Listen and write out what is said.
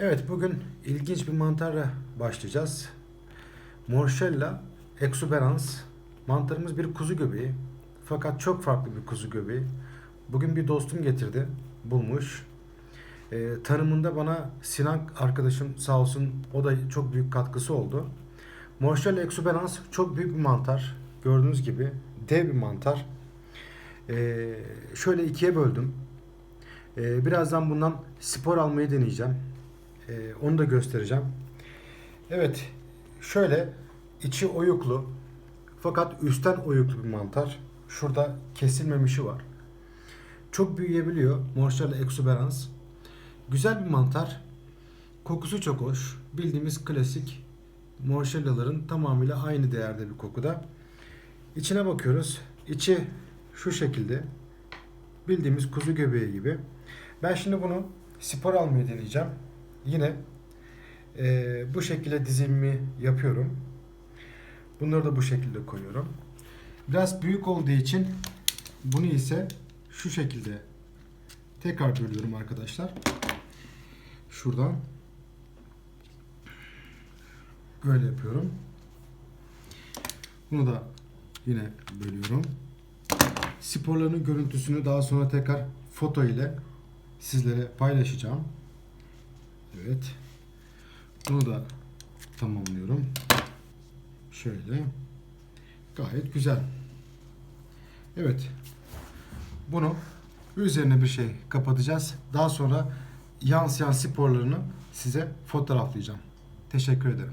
Evet bugün ilginç bir mantarla başlayacağız. Morchella exuberans. Mantarımız bir kuzu göbeği. Fakat çok farklı bir kuzu göbeği. Bugün bir dostum getirdi. Bulmuş. Ee, tanımında bana Sinan arkadaşım sağ olsun o da çok büyük katkısı oldu. Morchella exuberans çok büyük bir mantar. Gördüğünüz gibi dev bir mantar. Ee, şöyle ikiye böldüm. Ee, birazdan bundan spor almayı deneyeceğim. Ee, onu da göstereceğim. Evet, şöyle içi oyuklu fakat üstten oyuklu bir mantar. Şurada kesilmemişi var. Çok büyüyebiliyor. Morchella exuberans. Güzel bir mantar. Kokusu çok hoş. Bildiğimiz klasik morchellaların tamamıyla aynı değerde bir kokuda. İçine bakıyoruz. İçi şu şekilde. Bildiğimiz kuzu göbeği gibi. Ben şimdi bunu spor almayı deneyeceğim. Yine eee, bu şekilde dizimimi yapıyorum. Bunları da bu şekilde koyuyorum. Biraz büyük olduğu için bunu ise şu şekilde tekrar bölüyorum arkadaşlar. Şuradan böyle yapıyorum. Bunu da yine bölüyorum. Sporların görüntüsünü daha sonra tekrar foto ile sizlere paylaşacağım. Evet. Bunu da tamamlıyorum. Şöyle. Gayet güzel. Evet. Bunu üzerine bir şey kapatacağız. Daha sonra yansıyan sporlarını size fotoğraflayacağım. Teşekkür ederim.